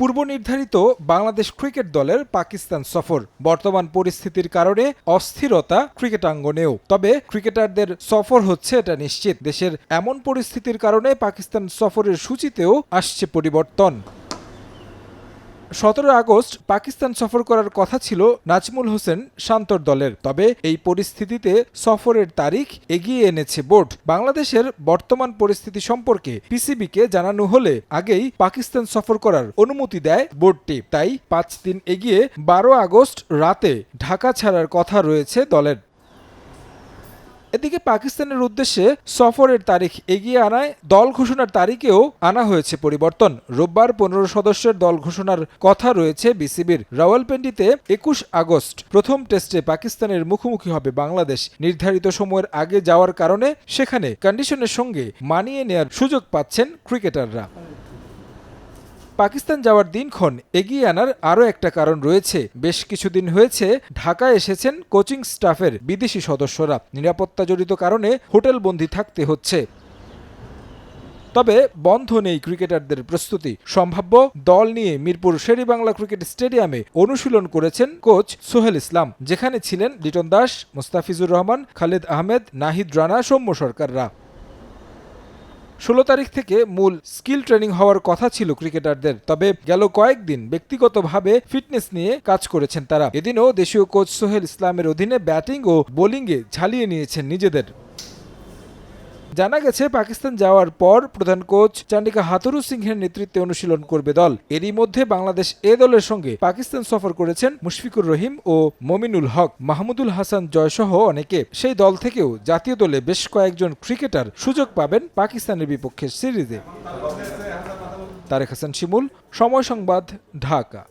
পূর্ব নির্ধারিত বাংলাদেশ ক্রিকেট দলের পাকিস্তান সফর। বর্তমান পরিস্থিতির কারণে অস্থিরতা ক্রিকেটাঙ্গনেও। তবে ক্রিকেটারদের সফর হচ্ছে এটা নিশ্চিত। দেশের এমন পরিস্থিতির কারণে পাকিস্তান সফরের সূচিতেও আসছে পরিবর্তন। সতেরো আগস্ট পাকিস্তান সফর করার কথা ছিল নাজমুল হোসেন শান্তর দলের। তবে এই পরিস্থিতিতে সফরের তারিখ এগিয়ে এনেছে বোর্ড। বাংলাদেশের বর্তমান পরিস্থিতি সম্পর্কে পিসিবিকে জানানো হলে আগেই পাকিস্তান সফর করার অনুমতি দেয় বোর্ডটি তাই পাঁচ দিন এগিয়ে বারো আগস্ট রাতে ঢাকা ছাড়ার কথা রয়েছে দলের। এদিকে পাকিস্তানের উদ্দেশ্যে সফরের তারিখ এগিয়ে আনায় দল ঘোষণার তারিখেও আনা হয়েছে পরিবর্তন। রোববার পনেরো সদস্যের দল ঘোষণার কথা রয়েছে বিসিবির। রাওয়ালপিন্ডিতে একুশ আগস্ট প্রথম টেস্টে পাকিস্তানের মুখোমুখি হবে বাংলাদেশ। নির্ধারিত সময়ের আগে যাওয়ার কারণে সেখানে কন্ডিশনের সঙ্গে মানিয়ে নেয়ার সুযোগ পাচ্ছেন ক্রিকেটাররা। পাকিস্তান যাওয়ার দিনক্ষণ এগিয়ে আনার আরও একটা কারণ রয়েছে। বেশ কিছুদিন হয়েছে ঢাকায় এসেছেন কোচিং স্টাফের বিদেশি সদস্যরা। নিরাপত্তা জড়িত কারণে হোটেল হোটেলবন্দি থাকতে হচ্ছে। তবে বন্ধ নেই ক্রিকেটারদের প্রস্তুতি। সম্ভাব্য দল নিয়ে মিরপুর শেরিবাংলা ক্রিকেট স্টেডিয়ামে অনুশীলন করেছেন কোচ সোহেল ইসলাম। যেখানে ছিলেন লিটন দাস, মুস্তাফিজুর রহমান, খালেদ আহমেদ, নাহিদ রানা, সৌম্য সরকাররা। ষোলো তারিখ থেকে মূল স্কিল ট্রেনিং হওয়ার কথা ছিল ক্রিকেটারদের। তবে গেল কয়েকদিন ব্যক্তিগতভাবে ফিটনেস নিয়ে কাজ করেছেন তারা। এদিনও দেশীয় কোচ সোহেল ইসলামের অধীনে ব্যাটিং ও বোলিংয়ে ঝালিয়ে নিয়েছেন নিজেদের। জানা গেছে, পাকিস্তান যাওয়ার পর প্রধান কোচ চান্ডিকা হাতুরু সিংহের নেতৃত্বে অনুশীলন করবে দল। এরই মধ্যে বাংলাদেশ এ দলের সঙ্গে পাকিস্তান সফর করেছেন মুশফিকুর রহিম ও মমিনুল হক। মাহমুদুল হাসান জয়সহ অনেকে। সেই দল থেকেও জাতীয় দলে বেশ কয়েকজন ক্রিকেটার সুযোগ পাবেন পাকিস্তানের বিপক্ষে সিরিজে। তারেক হাসান শিমুল, সময় সংবাদ, ঢাকা।